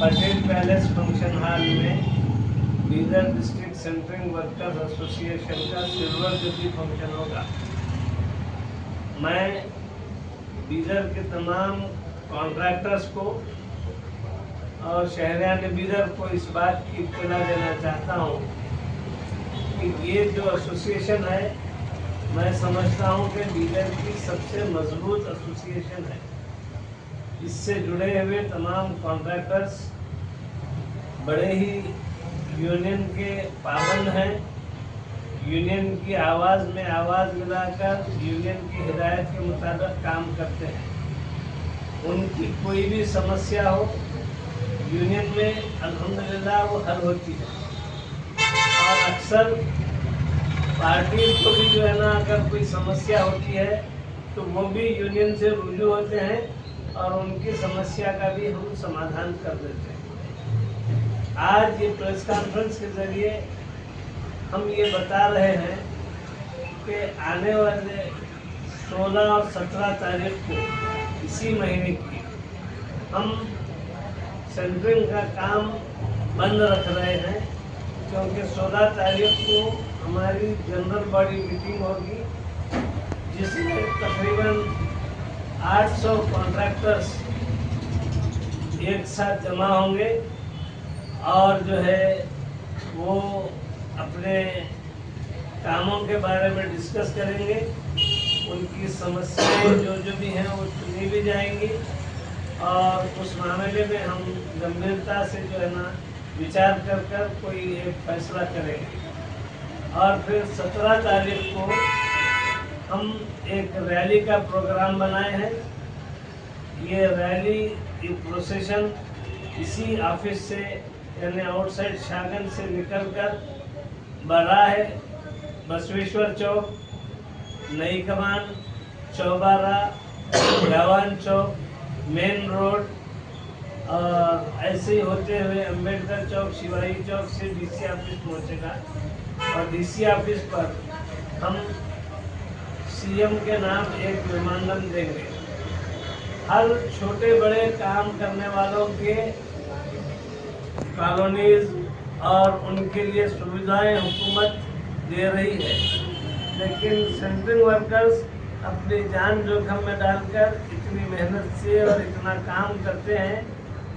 Patel palace function hall में Bidar district centring workers association का silver jubilee function होगा। मैं बीदर के तमाम कॉन्ट्रैक्टर्स को और शहरियान बीदर को इस बात की इत्तला देना चाहता हूँ कि ये जो एसोसिएशन है, मैं समझता हूँ कि बीदर की सबसे मज़बूत एसोसिएशन है। इससे जुड़े हुए तमाम कॉन्ट्रैक्टर्स बड़े ही यूनियन के पाबंद हैं। यूनियन की आवाज़ में आवाज़ मिलाकर यूनियन की हिदायत के मुताबिक काम करते हैं। उनकी कोई भी समस्या हो यूनियन में अल्हम्दुलिल्लाह वो हल होती है। और अक्सर पार्टी को भी जो है ना, अगर कोई समस्या होती है तो वो भी यूनियन से रुजू होते हैं। और उनकी समस्या का भी हम समाधान कर देते हैं। आज ये प्रेस कॉन्फ्रेंस के ज़रिए हम ये बता रहे हैं कि आने वाले 16 और 17 तारीख को इसी महीने की हम सेंटरिंग का काम बंद रख रहे हैं, क्योंकि 16 तारीख को हमारी जनरल बॉडी मीटिंग होगी, जिसमें तकरीबन 800 कॉन्ट्रैक्टर्स एक साथ जमा होंगे और जो है वो अपने कामों के बारे में डिस्कस करेंगे। उनकी समस्याएँ जो जो भी हैं वो चुनी भी जाएँगी और उस मामले में हम गंभीरता से जो है ना विचार कर कर कोई एक फैसला करेंगे। और फिर सत्रह तारीख को हम एक रैली का प्रोग्राम बनाए हैं। ये रैली ये प्रोसेशन इसी ऑफ़िस से, यानी आउटसाइड शागन से निकलकर बढ़ा है। बसवेश्वर चौक नई कमान चौबारा जवान चौक मेन रोड ऐसे ही होते हुए अंबेडकर चौक, शिवाजी चौक से डीसी ऑफ़िस पहुंचेगा। और डीसी ऑफ़िस पर हम सीएम के नाम एक मेमोरेंडम देंगे। हर छोटे बड़े काम करने वालों के कॉलोनीज और उनके लिए सुविधाएँ हुकूमत दे रही है। लेकिन सेंट्रिंग वर्कर्स अपनी जान जोखम में डालकर इतनी मेहनत से और इतना काम करते हैं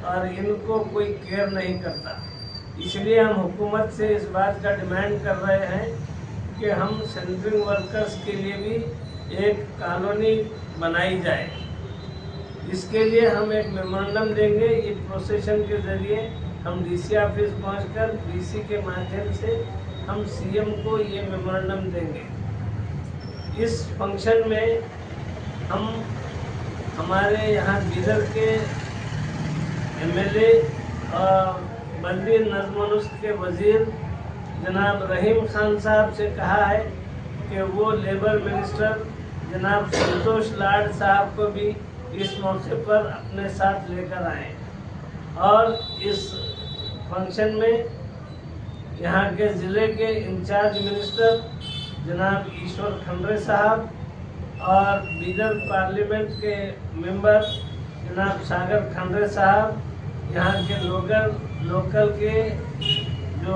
और इनको कोई केयर नहीं करता। इसलिए हम हुकूमत से इस बात का डिमांड कर रहे हैं कि हम सेंट्रिंग वर्कर्स के लिए भी एक कॉलोनी बनाई जाए। इसके लिए हम एक मेमोरेंडम देंगे। ये प्रोसेशन के ज़रिए हम डीसी ऑफ़िस पहुंचकर डीसी के माध्यम से हम सीएम को ये मेमोरेंडम देंगे। इस फ़ंक्शन में हम हमारे यहाँ बीदर के एमएलए बल्दी नजमनुस के वज़ीर जनाब रहीम खान साहब से कहा है कि वो लेबर मिनिस्टर जनाब संतोष लाड साहब को भी इस मौके पर अपने साथ लेकर आए और इस फ़ंक्शन में यहाँ के ज़िले के इंचार्ज मिनिस्टर जनाब ईश्वर खंडरे साहब और बीदर पार्लियामेंट के मेंबर जनाब सागर खंडरे साहब, यहाँ के लोकल लोकल के जो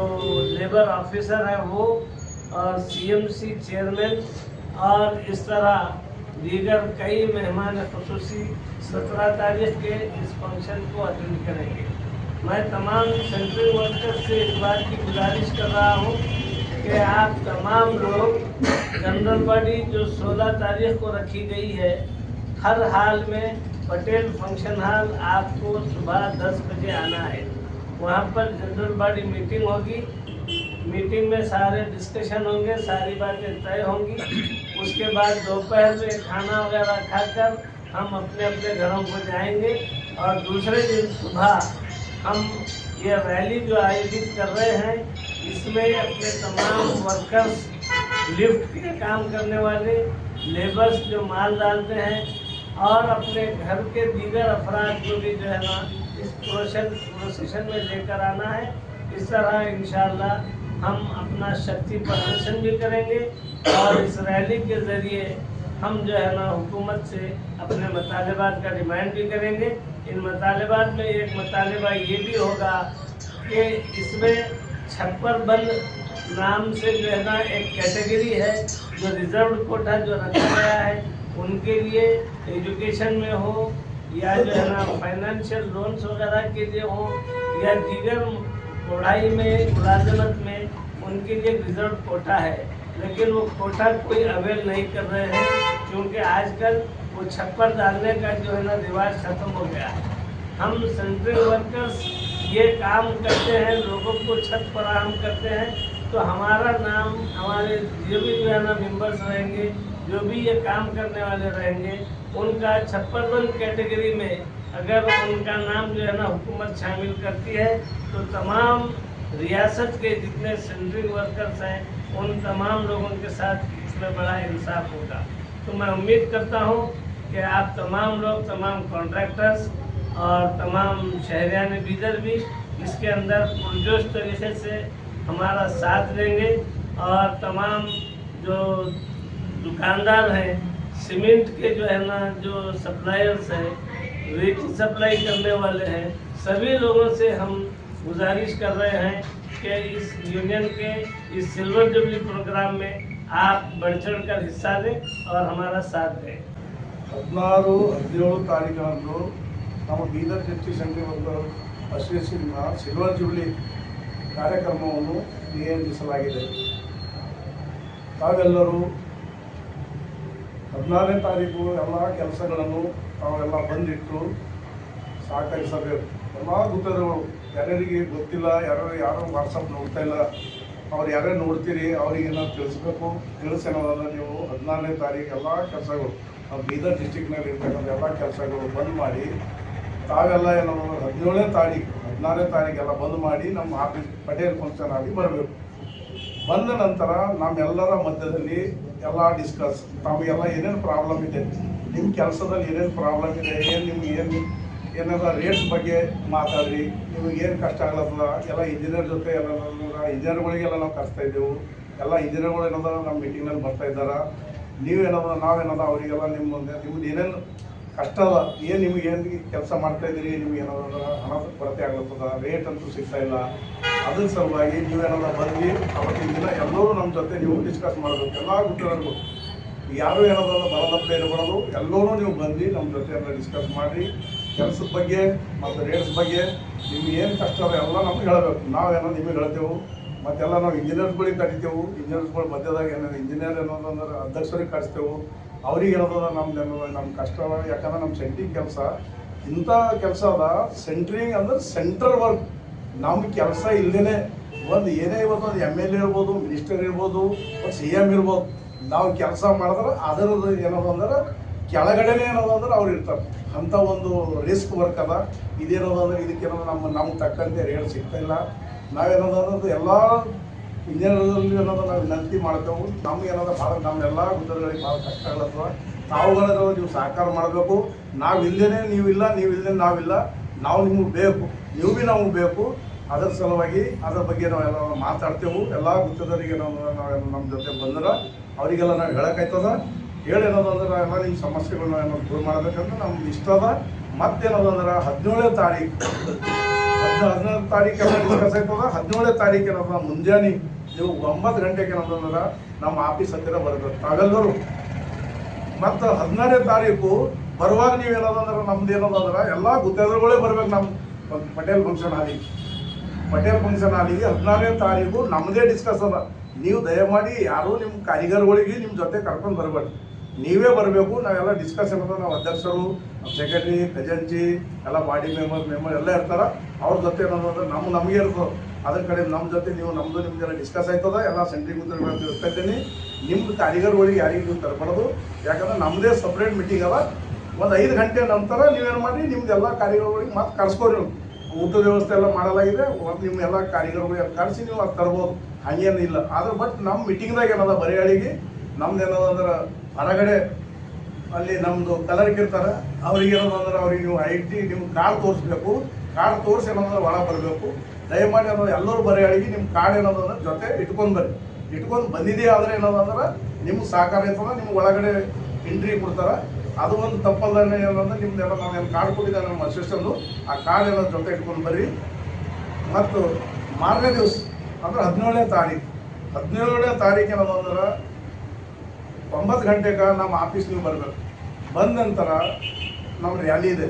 लेबर ऑफिसर है वो, और सीएमसी चेयरमैन और इस तरह दीगर कई मेहमान खसूसी सत्रह तारीख के इस फ़ंक्शन को अटेंड करेंगे। मैं तमाम सेंट्रल वर्कर्स से इस बात की गुजारिश कर रहा हूँ कि आप तमाम लोग जनरल बॉडी जो 16 तारीख को रखी गई है, हर हाल में पटेल फ़ंक्शन हॉल आपको सुबह 10 बजे आना है। वहाँ पर जनरल बॉडी मीटिंग होगी। मीटिंग में सारे डिस्कशन होंगे, सारी बातें तय होंगी। उसके बाद दोपहर में खाना वगैरह खाकर हम अपने अपने घरों को जाएँगे और दूसरे दिन सुबह हम ये रैली जो आयोजित कर रहे हैं, इसमें अपने तमाम वर्कर्स लिफ्ट के काम करने वाले लेबर्स जो माल डालते हैं और अपने घर के दीगर अफराद को भी जो है ना इस प्रोसेशन प्रोसेशन में लेकर आना है। इस तरह इंशाल्लाह हम अपना शक्ति प्रदर्शन भी करेंगे और इस रैली के ज़रिए हम जो है ना हुकूमत से अपने मतालबात का डिमांड भी करेंगे। इन मतालबात में एक मतालबा ये भी होगा कि इसमें छप्पर बंद नाम से जो है ना एक कैटेगरी है, जो रिज़र्व कोटा जो रखा गया है, उनके लिए एजुकेशन में हो या जो है ना फाइनेंशियल लोन्स वगैरह के लिए हो, या दीगर पढ़ाई में, मुलाजमत में, उनके लिए रिज़र्व कोटा है। लेकिन वो कोटा कोई अवेल नहीं कर रहे हैं, क्योंकि आजकल वो छप्पर डालने का जो है ना, रिवाज खत्म हो गया है। हम सेंट्रल वर्कर्स ये काम करते हैं, लोगों को छत फराहम करते हैं तो हमारा नाम, हमारे जो भी जो है ना मेंबर्स रहेंगे, जो भी ये काम करने वाले रहेंगे उनका छप्पनवन कैटेगरी में अगर उनका नाम जो है ना हुकूमत शामिल करती है तो तमाम रियासत के जितने सेंट्रल वर्कर्स हैं, उन तमाम लोगों के साथ इसमें बड़ा इंसाफ होगा। तो मैं उम्मीद करता हूँ कि आप तमाम लोग, तमाम कॉन्ट्रैक्टर्स और तमाम शहरियान बीजर भी इसके अंदर पुरजोश तरीके से हमारा साथ देंगे और तमाम जो दुकानदार हैं सीमेंट के जो है ना जो सप्लायर्स हैं रेती सप्लाई करने वाले हैं सभी लोगों से हम गुजारिश कर रहे हैं कि इस यूनियन के इस सिल्वर जुबली प्रोग्राम में आप बढ़ चढ़ कर हिस्सा लें और हमारा साथ दें ಹದಿನಾರು ಹದಿನೇಳು ತಾರೀಕರಂದು ನಮ್ಮ ಬೀದರ್ ಜೆಟ್ಟಿ ಸಂಘ ವರ್ಗರ್ ಅಸೋಸಿಯೇಷನ್ನ ಸಿಲ್ವರ್ ಜುಬ್ಲಿ ಕಾರ್ಯಕ್ರಮವನ್ನು ನಿಯೋಜಿಸಲಾಗಿದೆ ತಾವೆಲ್ಲರೂ ಹದಿನಾರನೇ ತಾರೀಕು ಎಲ್ಲ ಕೆಲಸಗಳನ್ನು ತಾವೆಲ್ಲ ಬಂದಿಟ್ಟು ಸಹಕರಿಸಬೇಕು. ಎಲ್ಲ ಗುತ್ತದಗಳು ಯಾರ್ಯಾರಿಗೆ ಗೊತ್ತಿಲ್ಲ, ಯಾರು ಯಾರು ವಾಟ್ಸಪ್ ನೋಡ್ತಾ ಇಲ್ಲ, ಅವ್ರು ಯಾರ್ಯಾರು ನೋಡ್ತೀರಿ, ಅವ್ರಿಗೆ ಏನಾದ್ರು ತಿಳಿಸ್ಬೇಕು? ತಿಳಿಸೇನೋದಲ್ಲ ನೀವು ಹದಿನಾರನೇ ತಾರೀಕು ಎಲ್ಲ ಕೆಲಸಗಳು, ನಾವು ಬೀದರ್ ಡಿಸ್ಟಿಕ್ನಲ್ಲಿ ಇರ್ತಕ್ಕಂಥ ಎಲ್ಲ ಕೆಲಸಗಳು ಬಂದ್ ಮಾಡಿ, ತಾವೆಲ್ಲ ಏನೋ ಹದಿನೇಳನೇ ತಾರೀಕು, ಹದಿನಾರನೇ ತಾರೀಕೆಲ್ಲ ಬಂದ್ ಮಾಡಿ ನಮ್ಮ ಆಫೀಸ್ ಪಟೇಲ್ ಫಂಕ್ಷನ್ ಆಗಿ ಬರಬೇಕು. ಬಂದ ನಂತರ ನಮ್ಮೆಲ್ಲರ ಮಧ್ಯದಲ್ಲಿ ಎಲ್ಲ ಡಿಸ್ಕಸ್ ತಮಗೆಲ್ಲ ಏನೇನು ಪ್ರಾಬ್ಲಮ್ ಇದೆ ನಿಮ್ಮ ಕೆಲಸದಲ್ಲಿ ಏನೇನು ಪ್ರಾಬ್ಲಮ್ ಇದೆ, ಏನು ನಿಮ್ಗೆ ಏನು ಏನಾರ ರೇಟ್ಸ್ ಬಗ್ಗೆ ಮಾತಾಡ್ರಿ, ನಿಮಗೆ ಏನು ಕಷ್ಟ ಆಗ್ಲತ್ತದ ಎಲ್ಲ ಇಂಜಿನಿಯರ್ ಜೊತೆ ಎಲ್ಲ ಇಂಜಿನಿಯರ್ಗಳಿಗೆಲ್ಲ ನಾವು ಕರ್ಸ್ತಾ ಇದ್ದೆವು. ಎಲ್ಲ ಇಂಜಿನಿಯರ್ಗಳು ಏನದ ನಮ್ಮ ಮೀಟಿಂಗ್ನಲ್ಲಿ ಬರ್ತಾ ಇದ್ದಾರೆ? ನೀವೇನದ, ನಾವೇನದ, ಅವರಿಗೆಲ್ಲ ನಿಮ್ಮ ಮುಂದೆ ಏನೇನು ಕಷ್ಟ ಅದ. ಏನು ನಿಮಗೆ ಏನು ಕೆಲಸ ಮಾಡ್ತಾ ಇದ್ದೀರಿ? ನಿಮ್ಗೆ ಏನಾದ್ರು ಹಣದ ಕೊರತೆ ಆಗ್ಲತ್ತದ? ರೇಟ್ ಅಂತೂ ಸಿಗ್ತಾ ಇಲ್ಲ. ಅದ್ರ ಸಲುವಾಗಿ ನೀವೇನಾದ್ರು ಬಂದು ಅವತ್ತಿನ ದಿನ ಎಲ್ಲರೂ ನಮ್ಮ ಜೊತೆ ನೀವು ಡಿಸ್ಕಸ್ ಮಾಡಬೇಕು. ಎಲ್ಲ ಗುಟ್ಟರಿಗೂ ಯಾರು ಏನಾದ್ರು ಬರದಪ್ಪ ಇರಬಾರ್ದು ಎಲ್ಲರೂ ನೀವು ಬಂದು ನಮ್ಮ ಜೊತೆ ಎಲ್ಲ ಡಿಸ್ಕಸ್ ಮಾಡಿ ಕೆಲಸದ ಬಗ್ಗೆ ಮತ್ತು ರೇಟ್ಸ್ ಬಗ್ಗೆ ನಿಮ್ಗೆ ಏನು ಕಷ್ಟ ಅದ ಎಲ್ಲ ನಮ್ಗೆ ಹೇಳಬೇಕು. ನಾವೇನೋ ನಿಮಗೆ ಹೇಳ್ತೇವೆ. ಮತ್ತೆಲ್ಲ ನಾವು ಇಂಜಿನಿಯರ್ಸ್ಗಳಿಗೆ ಕರಿತೇವೆ. ಇಂಜಿನಿಯರ್ಸ್ಗಳ ಮಧ್ಯದಾಗ ಏನಾದ್ರು ಇಂಜಿನಿಯರ್ ಏನೋ ಅಂದ್ರೆ ಅಧ್ಯಕ್ಷರಿಗೆ ಕರೆಸ್ತೇವೆ. ಅವ್ರಿಗೆ ಏನದ ನಮ್ದು ನಮ್ಮ ಕಷ್ಟ ಯಾಕಂದ್ರೆ ನಮ್ಮ ಸೆಂಟ್ರಿಂಗ್ ಕೆಲಸ. ಇಂಥ ಕೆಲಸ ಅದ ಸೆಂಟ್ರಿಂಗ್ ಅಂದ್ರೆ ಸೆಂಟ್ರಲ್ ವರ್ಕ್ ನಮ್ಮ ಕೆಲಸ ಇಲ್ಲದೇ ಒಂದು ಏನೇ ಇವತ್ತು ಒಂದು ಎಂ ಎಲ್ ಎ ಇರ್ಬೋದು ಮಿನಿಸ್ಟರ್ ಇರ್ಬೋದು ಒಂದು ಸಿ ಎಂ ಇರ್ಬೋದು. ನಾವು ಕೆಲಸ ಮಾಡಿದ್ರೆ ಅದರದ್ದು ಏನದ ಅಂದ್ರೆ ಕೆಳಗಡೆನೇ ಏನದ ಅಂದ್ರೆ ಅವ್ರು ಇರ್ತಾರೆ. ಅಂಥ ಒಂದು ರಿಸ್ಕ್ ವರ್ಕ್ ಅದ. ಇದೇನದ ಅಂದ್ರೆ ಇದಕ್ಕೇನೋ ನಮ್ಮ, ನಮ್ಗೆ ತಕ್ಕಂತೆ ರೇಟ್ ಸಿಗ್ತಾ ಇಲ್ಲ. ನಾವೇನದ ಅಂದ್ರೆ ಎಲ್ಲ ಏನದ ನಾವು ವಿನಂತಿ ಮಾಡ್ತೇವೆ, ನಮ್ಗೆ ಏನದ ಭಾಳ ನಮ್ಮೆಲ್ಲ ಗುದ್ದರುಗಳಿಗೆ ಭಾಳ ಕಷ್ಟ ಆಗ್ಲತ್ತವ ನೀವು ಸಹಕಾರ ಮಾಡಬೇಕು. ನಾವು ಇಲ್ಲದೇ ನೀವಿಲ್ಲ ನೀವು ನಾವಿಲ್ಲ ನಾವು ನಿಮ್ಗೆ ಬೇಕು. ನೀವು ಭೀ ನಮಗೆ ಬೇಕು. ಅದರ ಸಲುವಾಗಿ ಅದರ ಬಗ್ಗೆ ನಾವೆಲ್ಲ ಮಾತಾಡ್ತೇವೆ. ಎಲ್ಲ ಗುತ್ತದವರಿಗೆ ನಾವು ನಾವೆಲ್ಲ ನಮ್ಮ ಜೊತೆ ಬಂದ್ರೆ ಅವರಿಗೆಲ್ಲ ನಾವು ಹೇಳೋಕ್ಕಾಯ್ತದ ಹೇಳಿ ಅಂದ್ರೆ ಎಲ್ಲ ನಿಮ್ಮ ಸಮಸ್ಯೆಗಳನ್ನ ಏನೋ ದೂರ ಮಾಡ್ಬೇಕಂತ ನಮ್ಗೆ ಇಷ್ಟ ಅದ. ಮತ್ತೇನದಂದ್ರೆ ಹದಿನೇಳನೇ ತಾರೀಕು ಹದಿನೈದು ಹದಿನೇಳು ತಾರೀಕು ಆಯ್ತದ? ಹದಿನೇಳನೇ ತಾರೀಕು ಏನದ ಮುಂಜಾನೆ ನೀವು ಒಂಬತ್ತು ಗಂಟೆಗೆ ಏನದಂದ್ರೆ ನಮ್ಮ ಆಫೀಸ್ ಹತ್ತಿರ ಬರಬೇಕು ತಾವೆಲ್ಲರೂ. ಮತ್ತು ಹದಿನಾರನೇ ತಾರೀಕು ಬರುವಾಗ ನೀವು ಏನದಂದ್ರೆ ನಮ್ದು ಏನದಂದ್ರೆ ಎಲ್ಲ ಗುತ್ತೇದಾರಗಳೇ ಬರ್ಬೇಕು ನಮ್ಮ ಪಟೇಲ್ ಫಂಕ್ಷನ್ ಆಗಿ ಪಟೇಲ್ ಫಂಕ್ಷನ್ ಹಾಲಿಗೆ ಹದಿನಾರನೇ ತಾರೀಕು ನಮ್ಮದೇ ಡಿಸ್ಕಸ್ ಅದ ನೀವು ದಯಮಾಡಿ ಯಾರು ನಿಮ್ಮ ಕಾರಿಗರ್ಗಳಿಗೆ ನಿಮ್ಮ ಜೊತೆ ಕರ್ಕೊಂಡು ಬರಬೇಡಿ. ನೀವೇ ಬರಬೇಕು, ನಾವೆಲ್ಲ ಡಿಸ್ಕಸ್ ಏನದ ನಾವು ಅಧ್ಯಕ್ಷರು ಸೆಕ್ರೆಟರಿ ಖಜಾಂಚಿ ಎಲ್ಲ ಬಾಡಿ ಮೆಂಬರ್ ಮೆಂಬರ್ ಎಲ್ಲ ಇರ್ತಾರ. ಅವ್ರ ಜೊತೆ ಏನಂದ್ರೆ ನಮ್ಮ ನಮಗೆ ಇರ್ತದೆ. ಅದ್ರ ಕಡೆ ನಮ್ಮ ಜೊತೆ ನೀವು ನಮ್ಮದು ನಿಮ್ದೆಲ್ಲ ಡಿಸ್ಕಸ್ ಆಯ್ತದ? ಎಲ್ಲ ಸೆಂಟ್ರಿಂಗ್ ಮಿತ್ರಗಳು ಇರ್ತಾ ಇದ್ದೀನಿ. ನಿಮ್ದು ಕಾರಿಗರ್ಗಳಿಗೆ ಯಾರಿಗೆ ನೀವು ತರಬಾರ್ದು. ಯಾಕಂದ್ರೆ ನಮ್ಮದೇ ಸಪ್ರೇಟ್ ಮೀಟಿಂಗ್ ಅದ ಒಂದು ಐದು ಗಂಟೆ ನಂತರ ನೀವೇನು ಮಾಡಿ ನಿಮ್ದು ಎಲ್ಲ ಕಾರಿಗರ್ಗಳಿಗೆ ಮತ್ತೆ ಕರ್ಸ್ಕೊರಿ. ಊಟದ ವ್ಯವಸ್ಥೆ ಎಲ್ಲ ಮಾಡಲಾಗಿದೆ. ಒಂದು ನಿಮ್ಮ ಎಲ್ಲ ಕಾರಿಗರ್ಗಳಿಗೆ ಕರೆಸಿ ನೀವು ಅದು ತರ್ಬೋದು. ಹಂಗೇನಿಲ್ಲ ಆದ್ರೆ ಬಟ್ ನಮ್ಮ ಮೀಟಿಂಗ್ದಾಗ ಏನದ ಬರೆಯಾಳಿಗೆ, ನಮ್ದು ಏನದ ಹೊರಗಡೆ ಅಲ್ಲಿ ನಮ್ಮದು ಕಲರ್ಗೆ ಇರ್ತಾರೆ, ಅವ್ರಿಗೆ ಏನದ ಅಂದ್ರೆ ಅವ್ರಿಗೆ ನೀವು ಐಟಿ ಟಿ ನಿಮ್ಮ ಕಾರ್ಡ್ ತೋರಿಸ್ಬೇಕು. ಕಾರ್ಡ್ ತೋರಿಸಿ ಏನಂದ್ರೆ ಒಳ ಬರಬೇಕು. ದಯಮಾಡಿ ಅನ್ನೋದು ಎಲ್ಲರೂ ಬರೆಯಾಳಿಗೆ ನಿಮ್ಮ ಕಾರ್ಡ್ ಏನದ ಅಂದ್ರೆ ಜೊತೆ ಇಟ್ಕೊಂಡು ಬರ್ರಿ. ಇಟ್ಕೊಂಡು ಬಂದಿದೆ ಆದರೆ ಏನದ ಅಂದ್ರೆ ನಿಮ್ಗೆ ಸಹಕಾರ ಇರ್ತದ ನಿಮ್ಗೆ ಒಳಗಡೆ ಎಂಟ್ರಿ ಕೊಡ್ತಾರೆ. ಅದು ಒಂದು ತಪ್ಪಲ್ದಾನೆ ಏನಂದ್ರೆ, ನಿಮ್ದು ಏನೋ ನಾವು ಏನು ಕಾರ್ಡ್ ಕೊಟ್ಟಿದ್ದೆ ನಮ್ಮ ಅಸಿಸ್ಟೆಂಟು ಆ ಕಾರ್ಡ್ ಏನೋ ಜೊತೆ ಇಟ್ಕೊಂಡು ಬರ್ರಿ. ಮತ್ತು ಮಾರನೇ ದಿವಸ, ಅಂದ್ರೆ ಹದಿನೇಳನೇ ತಾರೀಕು ಹದಿನೇಳನೇ ತಾರೀಕು ಏನದಂದ್ರೆ ಒಂಬತ್ತು ಗಂಟೆಗೆ ನಮ್ಮ ಆಫೀಸ್ ನೀವು ಬರಬೇಕು. ಬಂದ ನಂತರ ನಮ್ಮ ರ್ಯಾಲಿ ಇದೆ.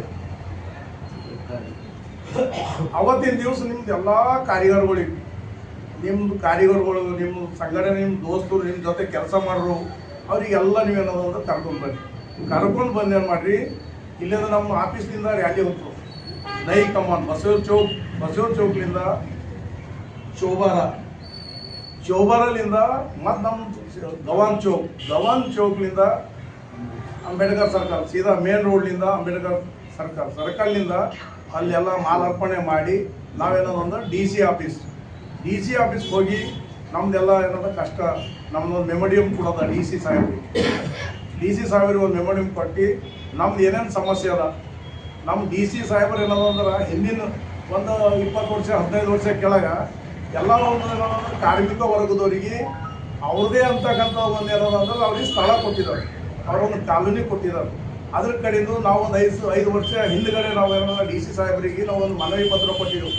ಅವತ್ತಿನ ದಿವಸ ನಿಮ್ದು ಎಲ್ಲ ಕಾರಿಗಾರಗಳಿಗೆ ನಿಮ್ದು ಕಾರಿಗಾರಗಳು ನಿಮ್ಮ ಸಂಘಟನೆ ನಿಮ್ಮ ದೋಸ್ತರು ನಿಮ್ಮ ಜೊತೆ ಕೆಲಸ ಮಾಡೋರು, ಅವರಿಗೆಲ್ಲ ಏನದ ಅಂತ ಕರ್ಕೊಂಡು ಬನ್ನಿ. ಕರ್ಕೊಂಡು ಬಂದು ಮಾಡಿರಿ? ಇಲ್ಲಿಂದ ನಮ್ಮ ಆಫೀಸ್ನಿಂದ ರ್ಯಾಲಿ ಹೋಗ್ತು ನೈ ಕಮಾನ್ ಬಸವ ಚೌಕ್ ಬಸವ ಚೌಕ್ಲಿಂದ ಶೋಭಾರ ಚೌಬಾರಲಿಂದ ಮತ್ತು ನಮ್ಮ ಗವಾನ್ ಚೌಕ್, ಗವಾನ್ ಚೌಕ್ಲಿಂದ ಅಂಬೇಡ್ಕರ್ ಸರ್ಕಲ್, ಸೀದಾ ಮೇನ್ ರೋಡ್ಲಿಂದ ಅಂಬೇಡ್ಕರ್ ಸರ್ಕಲ್, ಸರ್ಕಲ್ನಿಂದ ಅಲ್ಲೆಲ್ಲ ಮಾಲಾರ್ಪಣೆ ಮಾಡಿ ನಾವೇನೋದು ಅಂದ್ರೆ D C office, D C ಆಫೀಸ್ಗೆ ಹೋಗಿ ನಮ್ದೆಲ್ಲ ಏನಂದ್ರೆ ಕಷ್ಟ, ನಮ್ದೊಂದು ಮೆಮೋಡಿಯಂ ಕೊಡೋದ ಡಿ ಸಿ ಸಾಹೇಬ್ರಿಗೆ. ಡಿ ಸಿ ಸಾಹೇಬ್ರಿಗೆ ಒಂದು ಮೆಮೋಡಿಯಂ ಕೊಟ್ಟು ನಮ್ದು ಏನೇನು ಸಮಸ್ಯೆ ಅದ ನಮ್ಮ ಡಿ ಸಿ ಸಾಹೇಬ್ರು ಏನದ ಅಂದ್ರೆ ಹಿಂದಿನ ಒಂದು ಇಪ್ಪತ್ತು ವರ್ಷ, ಹದಿನೈದು ವರ್ಷ ಕೆಳಗೆ ಎಲ್ಲ ಒಂದು ಏನದ ಅಂದ್ರೆ ಕಾರ್ಮಿಕ ವರ್ಗದವರಿಗೆ ಅವ್ರದೇ ಅಂತಕ್ಕಂಥ ಒಂದು ಏನದ ಅಂದ್ರೆ ಅವ್ರಿಗೆ ಸ್ಥಳ ಕೊಟ್ಟಿದ್ದಾರೆ. ಅವರೊಂದು ಕಾಲೋನಿ ಕೊಟ್ಟಿದ್ದಾರೆ. ಅದ್ರ ಕಡೆಯಿಂದ ನಾವು ಒಂದು ಐದು ಐದು ವರ್ಷ ಹಿಂದ್ಗಡೆ ನಾವು ಏನಾದ್ರು ಡಿ ಸಿ ಸಾಹೇಬರಿಗೆ ನಾವು ಒಂದು ಮನವಿ ಪತ್ರ ಕೊಟ್ಟಿದ್ದೆವು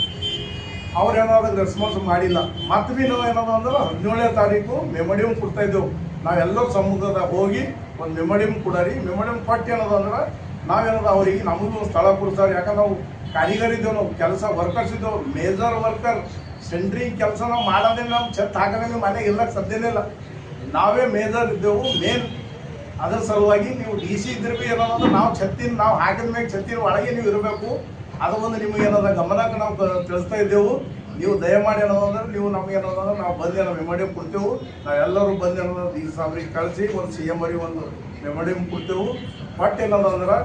ಅವ್ರು ಏನಾದ್ರು ರೆಸ್ಪಾನ್ಸ್ ಮಾಡಿಲ್ಲ. ಮತ್ತೆ ಭೀ ನಾವು ಏನದ ಅಂದ್ರೆ ಹದಿನೇಳನೇ ತಾರೀಕು ಮೆಮೊಡಿಯಮ್ ಕೊಡ್ತಾ ಇದ್ದೆವು. ನಾವೆಲ್ಲರೂ ಸಮುದ್ರದ ಹೋಗಿ ಒಂದು ಮೆಮೊಡಿಯಮ್ ಕೊಡರಿ. ಮೆಮೊಡಿಯಮ್ ಕೊಟ್ಟು ಏನದ ಅಂದ್ರೆ ನಾವೇನದ ಅವರಿಗೆ ನಮಗೂ ಸ್ಥಳ ಕೊಡ್ತಾರೆ ಯಾಕಂದ್ರೆ ನಾವು ಕಾರಿಗರ್ ಇದ್ದೇವೆ, ನಾವು ಕೆಲಸ ವರ್ಕರ್ಸ್ ಇದ್ದೇವೆ. ಮೇಜರ್ ವರ್ಕರ್ ಸೆಂಟ್ರಿಂಗ್ ಕೆಲಸ ನಾವು ಮಾಡೋದೇ ನಾವು ಛತ್ ಹಾಕೋದೇ ಮನೆಗೆ ಇಲ್ಲಕ್ಕೆ ಸಾಧ್ಯನೇ ಇಲ್ಲ. ನಾವೇ ಮೇಜರ್ ಇದ್ದೆವು ಮೇನ್ ಅದ್ರ ಸಲುವಾಗಿ ನೀವು ಡಿ ಸಿ ಇದ್ರೆ ಬಿ ಏನಂದ್ರೆ ನಾವು ಛತ್ತಿನ ನಾವು ಹಾಕಿದ ಮೇಲೆ ಛತ್ತಿನ ಒಳಗೆ ನೀವು ಇರಬೇಕು. ಅದು ಒಂದು ನಿಮಗೆ ಏನದ ಗಮನಕ್ಕೆ ನಾವು ತಿಳಿಸ್ತಾ ಇದ್ದೆವು. ನೀವು ದಯಮಾಡಿ ಏನಾದ್ರೆ ನೀವು ನಮ್ಗೆ ಏನದಂದ್ರೆ ನಾವು ಬಂದು ಏನೋ ಮೆಮೋಡಿಯಂ ಕೊಡ್ತೇವೆ. ನಾವೆಲ್ಲರೂ ಬಂದು ಏನದ ಡಿ ಸಾಬ್ರಿಗೆ ಕಳಿಸಿ, ಒಂದು ಸಿ ಎಂ ಅವರಿಗೆ ಒಂದು ಮೆಮೋಡಿಯಂ ಕೊಡ್ತೇವೆ. ಬಟ್ ಏನದಂದ್ರೆ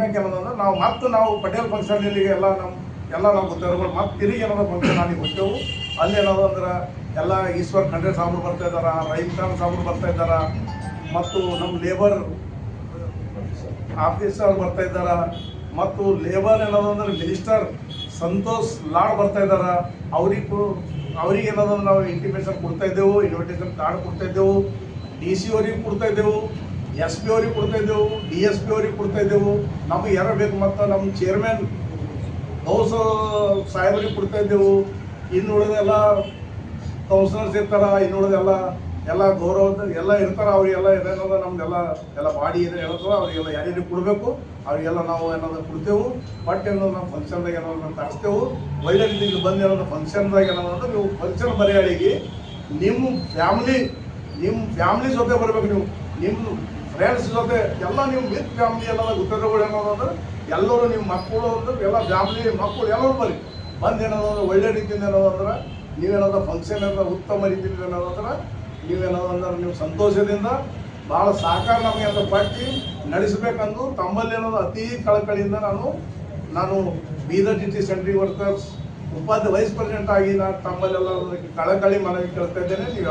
ಮೇಲೆ ಏನದಂದ್ರೆ ನಾವು ಮತ್ತೆ ನಾವು ಪಟೇಲ್ ಫಂಕ್ಷನ್ ಎಲ್ಲ ನಮ್ಮ ಎಲ್ಲ ನಾವು ಗೊತ್ತಿರೋರು ಮತ್ತೆ ತಿರುಗಿ ಏನದ ಫಂಕ್ಷನ್ ಅಲ್ಲಿ ಹೋಗ್ತೇವೆ. ಅಲ್ಲಿ ಏನದಂದ್ರೆ ಎಲ್ಲ ಈಶ್ವರ್ ಖಂಡ್ರೆ ಸಾಬ್ರು ಬರ್ತಾ ಇದ್ದಾರೆ ರೈತ ಸಾಬ್ರು ಬರ್ತಾ ಇದ್ದಾರ ಮತ್ತು ನಮ್ಮ ಲೇಬರ್ ಆಫೀಸರ್ ಬರ್ತಾ ಇದ್ದಾರ, ಮತ್ತು ಲೇಬರ್ ಏನದಂದ್ರೆ ಮಿನಿಸ್ಟರ್ ಸಂತೋಷ್ ಲಾಡ್ ಬರ್ತಾ ಇದ್ದಾರ, ಅವ್ರಿಗೂ, ಅವ್ರಿಗೆ ಏನದಂದ್ರೆ ನಾವು ಇಂಟಿಮೇಷನ್ ಕೊಡ್ತಾ ಇದ್ದೆವು ಇನ್ವಿಟೇಷನ್ ಕಾರ್ಡ್ ಕೊಡ್ತಾ ಇದ್ದೆವು ಡಿ ಸಿ ಅವ್ರಿಗೆ ಕೊಡ್ತಾ ಇದ್ದೆವು ಎಸ್ ಪಿ ಅವ್ರಿಗೆ ಕೊಡ್ತಾ ಇದ್ದೆವು ಡಿ ಎಸ್ ಪಿ ಅವ್ರಿಗೆ ಕೊಡ್ತಾ ಇದ್ದೆವು, ನಮಗೆ ಯಾರು ಬೇಕು ಮತ್ತು ನಮ್ಮ ಚೇರ್ಮನ್ ಗೌಸ್ ಸಾಹೇಬ್ರಿಗೆ ಕೊಡ್ತಾ ಇದ್ದೆವು ಇನ್ನು ಉಳಿದೆಲ್ಲ ಕೌನ್ಸಿಲರ್ಸ್ ಇರ್ತಾರ ಇನ್ನು ಉಳಿದೆಲ್ಲ ಎಲ್ಲ ಗೌರವ ಎಲ್ಲ ಇರ್ತಾರ, ಅವರಿಗೆಲ್ಲ ಏನೇನದ ನಮ್ದೆಲ್ಲ ಎಲ್ಲ ಬಾಡಿ ಇದೆ ಹೇಳ್ತಾರ ಅವರಿಗೆಲ್ಲ ಯಾರ್ಯಾರಿಗೆ ಕೊಡಬೇಕು, ಅವರಿಗೆಲ್ಲ ನಾವು ಏನಾದ್ರು ಕೊಡ್ತೇವೆ ಬಟ್ ಏನೋ ನಾವು ಫಂಕ್ಷನ್ದಾಗ ಏನೋ ನಾವು ತರಿಸ್ತೇವೆ ಒಳ್ಳೆ ರೀತಿಗೆ ಬಂದು ಏನಾದ್ರು ಫಂಕ್ಷನ್ದಾಗ ಅಂದ್ರೆ ನೀವು ಫಂಕ್ಷನ್ ಬರೆಯಾಳಿಗೆ ನಿಮ್ಮ ಫ್ಯಾಮ್ಲಿ ನಿಮ್ಮ ಫ್ಯಾಮ್ಲಿ ಜೊತೆ ಬರ್ಬೇಕು ನೀವು. ನಿಮ್ಮ ಫ್ರೆಂಡ್ಸ್ ಜೊತೆ, ಎಲ್ಲ ನೀವು ವಿತ್ ಫ್ಯಾಮ್ಲಿ ಎಲ್ಲ ಗುತ್ತಗಳು ಏನೋದಂದ್ರೆ ಎಲ್ಲರೂ ನಿಮ್ಮ ಮಕ್ಕಳು ಅಂದ್ರೆ ಎಲ್ಲ ಫ್ಯಾಮ್ಲಿ ಮಕ್ಕಳು ಎಲ್ಲರೂ ಬರ್ರಿ. ಬಂದು ಏನೋದಂದ್ರೆ ಒಳ್ಳೆ ರೀತಿಯಿಂದ ಏನೋದಂದ್ರೆ ನೀವೇನಾದ್ರು ಫಂಕ್ಷನ್ ಏನಾದ್ರು ಉತ್ತಮ ರೀತಿಯಿಂದ ನೀವೇನೋದಂದ್ರೆ ನೀವು ಸಂತೋಷದಿಂದ ಭಾಳ ಸಹಕಾರ ನಮಗೆ ಅಂತ ಪಟ್ಟಿ ನಡೆಸಬೇಕಂದು ತಮ್ಮಲ್ಲಿ ಏನೋ ಅತಿ ಕಳಕಳಿಯಿಂದ ನಾನು ನಾನು Bidar D T centring workers Upadhya vice president ಆಗಿ ನಾನು ತಮ್ಮಲ್ಲೆಲ್ಲ ಕಳಕಳಿ ಮನವಿ ಕೇಳ್ತಾ ಇದ್ದೇನೆ. ನೀವು